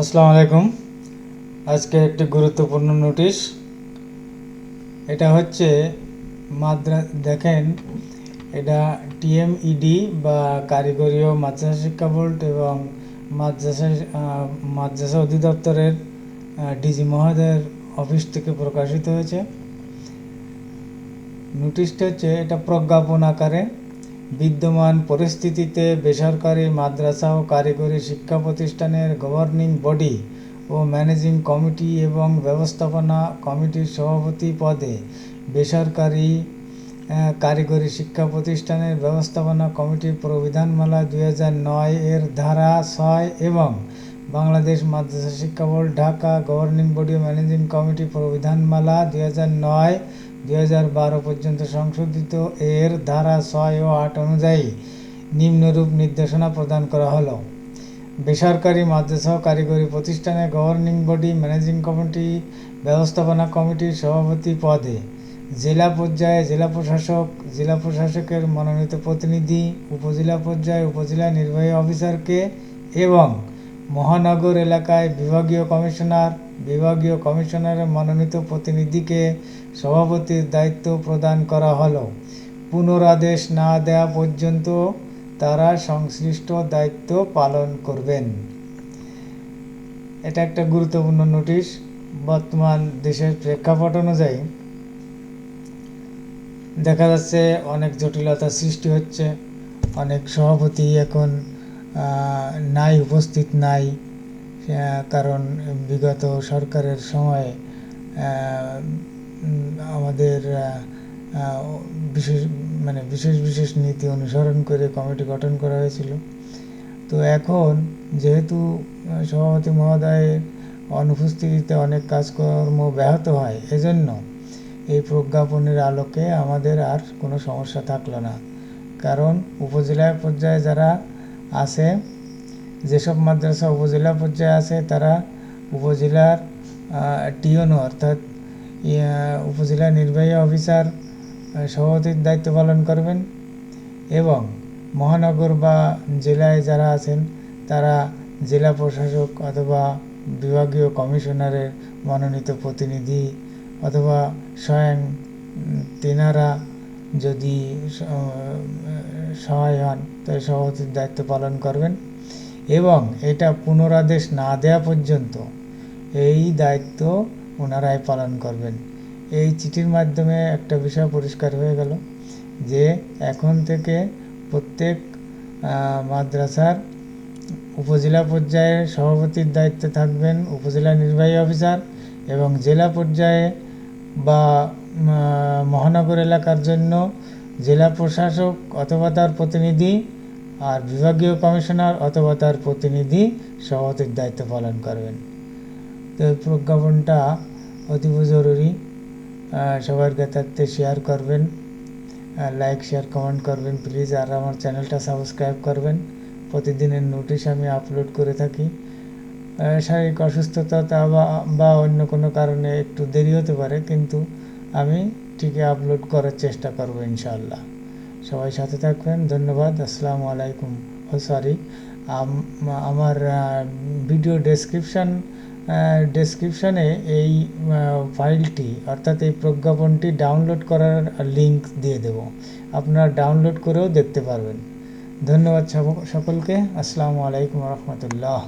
আসসালামু আলাইকুম। আজকে একটি গুরুত্বপূর্ণ নোটিশ। এটা হচ্ছে মাদ্রা, দেখেন, এটা টিএমইডি বা কারিগরি ও মাদ্রাসা শিক্ষা বোর্ড এবং মাদ্রাসা মাদ্রাসা অধিদপ্তরের ডিজি মহোদয়ের অফিস থেকে প্রকাশিত হয়েছে। নোটিশটা হচ্ছে এটা প্রজ্ঞাপন আকারে। বিদ্যমান পরিস্থিতিতে বেসরকারি মাদ্রাসা ও কারিগরি শিক্ষা প্রতিষ্ঠানের গভর্নিং বডি ও ম্যানেজিং কমিটি এবং ব্যবস্থাপনা কমিটির সভাপতি পদে বেসরকারি কারিগরি শিক্ষা প্রতিষ্ঠানের ব্যবস্থাপনা কমিটির প্রবিধানমালা দুই হাজার নয় এর ধারা ছয় এবং বাংলাদেশ মাদ্রাসা শিক্ষা বোর্ড ঢাকা গভর্নিং বডি ও ম্যানেজিং কমিটি প্রবিধানমালা দুই হাজার নয় দুই হাজার বারো পর্যন্ত সংশোধিত এর ধারা ছয় ও আট অনুযায়ী নিম্নরূপ নির্দেশনা প্রদান করা হলো। বেসরকারি মাদ্রাসা কারিগরি প্রতিষ্ঠানে গভর্নিং বডি ম্যানেজিং কমিটি ব্যবস্থাপনা কমিটির সভাপতি পদে জেলা পর্যায়ে জেলা প্রশাসক, জেলা প্রশাসকের মনোনীত প্রতিনিধি, উপজেলা পর্যায়ে উপজেলা নির্বাহী অফিসারকে এবং মহানগর এলাকায় বিভাগীয় কমিশনার, বিভাগীয় কমিশনারের মনোনীত প্রতিনিধিকে সভাপতির দায়িত্ব প্রদান করা হলো। পুনরাদেশ না দেওয়া পর্যন্ত তারা সংশ্লিষ্ট দায়িত্ব পালন করবেন। এটা একটা গুরুত্বপূর্ণ নোটিশ, বর্তমান দেশের প্রেক্ষাপট অনুযায়ী। দেখা যাচ্ছে অনেক জটিলতা সৃষ্টি হচ্ছে, অনেক সভাপতি এখন নাই, উপস্থিত নাই কারণ বিগত সরকারের সময়ে আমাদের বিশেষ মানে বিশেষ বিশেষ নীতি অনুসরণ করে কমিটি গঠন করা হয়েছিল। তো এখন যেহেতু সভাপতি মহোদয়ের অনুপস্থিতিতে অনেক কাজকর্ম ব্যাহত হয়, এজন্য এই প্রজ্ঞাপনের আলোকে আমাদের আর কোনো সমস্যা থাকল না। কারণ উপজেলা পর্যায়ে যারা আছে। যেসব মাদ্রাসা উপজেলা পর্যায়ে আছে, তারা উপজেলার টিওনো অর্থাৎ উপজেলা নির্বাহী অফিসার সভাপতির দায়িত্ব পালন করবেন এবং মহানগর বা জেলায় যারা আছেন, তারা জেলা প্রশাসক অথবা বিভাগীয় কমিশনারের মনোনীত প্রতিনিধি অথবা স্বয়ং তেনারা যদি সহায় হন, তাহলে সভাপতির দায়িত্ব পালন করবেন। এবং এটা পুনরাদেশ না দেওয়া পর্যন্ত এই দায়িত্ব ওনারাই পালন করবেন। এই চিঠির মাধ্যমে একটা বিষয় পরিষ্কার হয়ে গেল যে, এখন থেকে প্রত্যেক মাদ্রাসার উপজেলা পর্যায়ে সভাপতির দায়িত্বে থাকবেন উপজেলা নির্বাহী অফিসার এবং জেলা পর্যায়ে বা মহানগর এলাকার জন্য জেলা প্রশাসক অথবা তার প্রতিনিধি আর বিভাগীয় কমিশনার অথবা তার প্রতিনিধি সভাপতির দায়িত্ব পালন করবেন। তো এই প্রজ্ঞাপনটা অতীব জরুরি। সবার জ্ঞাতার্থে শেয়ার করবেন। লাইক শেয়ার কমেন্ট করবেন প্লিজ আর আমার চ্যানেলটা সাবস্ক্রাইব করবেন। প্রতিদিনের নোটিশ আমি আপলোড করে থাকি। শারীরিক অসুস্থতা বা অন্য কোনো কারণে একটু দেরি হতে পারে, কিন্তু আমি ঠিকই আপলোড করার চেষ্টা করব ইনশাআল্লাহ। সবাই সাথে থাকবেন, ধন্যবাদ, আসসালামু আলাইকুম। ও সরি আমার ভিডিও ডেসক্রিপশন ডেসক্রিপশানে এই ফাইলটি অর্থাৎ এই প্রজ্ঞাপনটি ডাউনলোড করার লিঙ্ক দিয়ে দেব। আপনারা ডাউনলোড করেও দেখতে পারবেন। ধন্যবাদ সকলকে। আসসালামু আলাইকুম রহমতুল্লাহ।